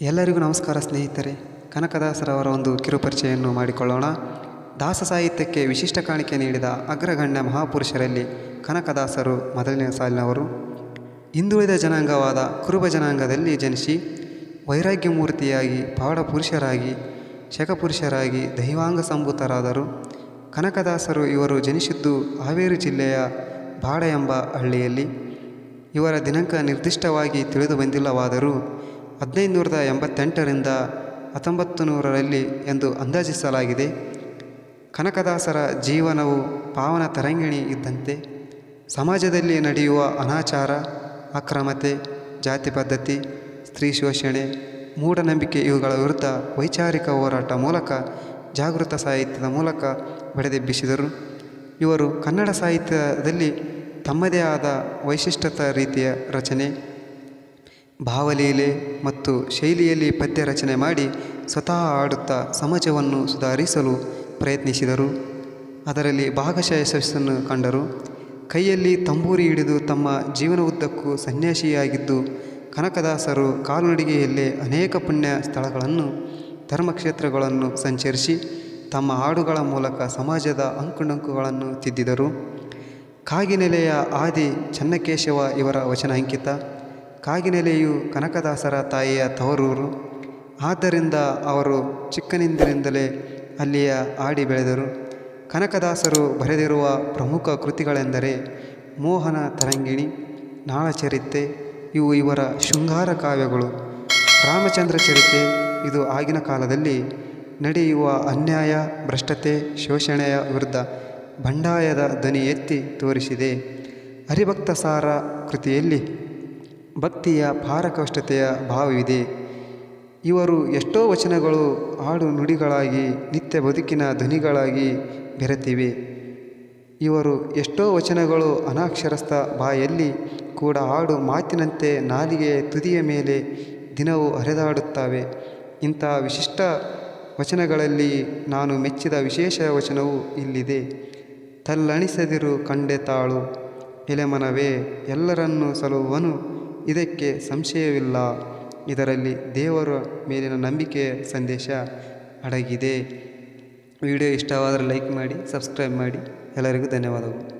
ಎಲ್ಲರಿಗೂ ನಮಸ್ಕಾರ ಸ್ನೇಹಿತರೆ. ಕನಕದಾಸರವರ ಒಂದು ಕಿರುಪರಿಚಯನ್ನು ಮಾಡಿಕೊಳ್ಳೋಣ. ದಾಸ ಸಾಹಿತ್ಯಕ್ಕೆ ವಿಶಿಷ್ಟ ಕಾಣಿಕೆ ನೀಡಿದ ಅಗ್ರಗಣ್ಯ ಮಹಾಪುರುಷರಲ್ಲಿ ಕನಕದಾಸರು ಮೊದಲನೇ ಸಾಲಿನವರು. ಹಿಂದುಳಿದ ಜನಾಂಗವಾದ ಕುರುಬ ಜನಾಂಗದಲ್ಲಿ ಜನಿಸಿ ವೈರಾಗ್ಯಮೂರ್ತಿಯಾಗಿ ಪಾಡ ಪುರುಷರಾಗಿ ಶಕಪುರುಷರಾಗಿ ದೈವಾಂಗ ಸಂಭೂತರಾದರು. ಕನಕದಾಸರು ಇವರು ಜನಿಸಿದ್ದು ಹಾವೇರಿ ಜಿಲ್ಲೆಯ ಬಾಡ ಎಂಬ ಹಳ್ಳಿಯಲ್ಲಿ. ಇವರ ದಿನಾಂಕ ನಿರ್ದಿಷ್ಟವಾಗಿ ತಿಳಿದು ಬಂದಿಲ್ಲವಾದರೂ ಹದಿನೈದು ನೂರದ ಎಂಬತ್ತೆಂಟರಿಂದ ಹತ್ತೊಂಬತ್ತು ನೂರರಲ್ಲಿ ಎಂದು ಅಂದಾಜಿಸಲಾಗಿದೆ. ಕನಕದಾಸರ ಜೀವನವು ಪಾವನ ತರಂಗಿಣಿ ಇದ್ದಂತೆ, ಸಮಾಜದಲ್ಲಿ ನಡೆಯುವ ಅನಾಚಾರ, ಅಕ್ರಮತೆ, ಜಾತಿ ಪದ್ಧತಿ, ಸ್ತ್ರೀ ಶೋಷಣೆ, ಮೂಢನಂಬಿಕೆ ಇವುಗಳ ವಿರುದ್ಧ ವೈಚಾರಿಕ ಹೋರಾಟ ಮೂಲಕ, ಜಾಗೃತ ಸಾಹಿತ್ಯದ ಮೂಲಕ ಬಡಿದೆಬ್ಬಿಸಿದರು. ಇವರು ಕನ್ನಡ ಸಾಹಿತ್ಯದಲ್ಲಿ ತಮ್ಮದೇ ಆದ ವೈಶಿಷ್ಟ್ಯತ ರೀತಿಯ ರಚನೆ ಭಾವಲೀಲೆ ಮತ್ತು ಶೈಲಿಯಲ್ಲಿ ಪದ್ಯ ರಚನೆ ಮಾಡಿ ಸ್ವತಃ ಆಡುತ್ತಾ ಸಮಾಜವನ್ನು ಸುಧಾರಿಸಲು ಪ್ರಯತ್ನಿಸಿದರು. ಅದರಲ್ಲಿ ಭಾಗಶಃ ಯಶಸ್ಸನ್ನು ಕಂಡರು. ಕೈಯಲ್ಲಿ ತಂಬೂರಿ ಹಿಡಿದು ತಮ್ಮ ಜೀವನವುದ್ದಕ್ಕೂ ಸನ್ಯಾಸಿಯಾಗಿದ್ದು, ಕನಕದಾಸರು ಕಾಲ್ನಡಿಗೆಯಲ್ಲೇ ಅನೇಕ ಪುಣ್ಯ ಸ್ಥಳಗಳನ್ನು, ಧರ್ಮಕ್ಷೇತ್ರಗಳನ್ನು ಸಂಚರಿಸಿ ತಮ್ಮ ಹಾಡುಗಳ ಮೂಲಕ ಸಮಾಜದ ಅಂಕುಡಂಕುಗಳನ್ನು ತಿದ್ದಿದರು. ಕಾಗಿನೆಲೆಯ ಆದಿ ಚನ್ನಕೇಶವ ಇವರ ವಚನ ಅಂಕಿತ. ಕಾಗಿನೆಲೆಯು ಕನಕದಾಸರ ತಾಯಿಯ ತವರೂರು. ಆದ್ದರಿಂದ ಅವರು ಚಿಕ್ಕನಿಂದಿನಿಂದಲೇ ಅಲ್ಲಿಯ ಆಡಿ ಬೆಳೆದರು. ಕನಕದಾಸರು ಬರೆದಿರುವ ಪ್ರಮುಖ ಕೃತಿಗಳೆಂದರೆ ಮೋಹನ ತರಂಗಿಣಿ, ನಾಳಚರಿತೆ, ಇವು ಇವರ ಶೃಂಗಾರ ಕಾವ್ಯಗಳು. ರಾಮಚಂದ್ರ ಚರಿತೆ, ಇದು ಆಗಿನ ಕಾಲದಲ್ಲಿ ನಡೆಯುವ ಅನ್ಯಾಯ, ಭ್ರಷ್ಟತೆ, ಶೋಷಣೆಯ ವಿರುದ್ಧ ಬಂಡಾಯದ ದನಿ ಎತ್ತಿ ತೋರಿಸಿದೆ. ಹರಿಭಕ್ತ ಸಾರ ಕೃತಿಯಲ್ಲಿ ಭಕ್ತಿಯ ಪಾರಕಷ್ಟತೆಯ ಭಾವವಿದೆ. ಇವರು ಎಷ್ಟೋ ವಚನಗಳು ಹಾಡು ನುಡಿಗಳಾಗಿ, ನಿತ್ಯ ಬದುಕಿನ ಧ್ವನಿಗಳಾಗಿ ಬೆರೆತಿವೆ. ಇವರು ಎಷ್ಟೋ ವಚನಗಳು ಅನಕ್ಷರಸ್ಥ ಬಾಯಲ್ಲಿ ಕೂಡ ಹಾಡು ಮಾತಿನಂತೆ ನಾಲಿಗೆಯ ತುದಿಯ ಮೇಲೆ ದಿನವೂ ಹರಿದಾಡುತ್ತವೆ. ಇಂಥ ವಿಶಿಷ್ಟ ವಚನಗಳಲ್ಲಿ ನಾನು ಮೆಚ್ಚಿದ ವಿಶೇಷ ವಚನವು ಇಲ್ಲಿದೆ. ತಲ್ಲಣಿಸದಿರು ಕಂಡೆ ತಾಳು, ಎಲೆಮನವೇ ಎಲ್ಲರನ್ನೂ ಸಲುವನು ಇದಕ್ಕೆ ಸಂಶಯವಿಲ್ಲ. ಇದರಲ್ಲಿ ದೇವರ ಮೇಲಿನ ನಂಬಿಕೆಯ ಸಂದೇಶ ಅಡಗಿದೆ. ವಿಡಿಯೋ ಇಷ್ಟವಾದರೆ ಲೈಕ್ ಮಾಡಿ, ಸಬ್ಸ್ಕ್ರೈಬ್ ಮಾಡಿ. ಎಲ್ಲರಿಗೂ ಧನ್ಯವಾದಗಳು.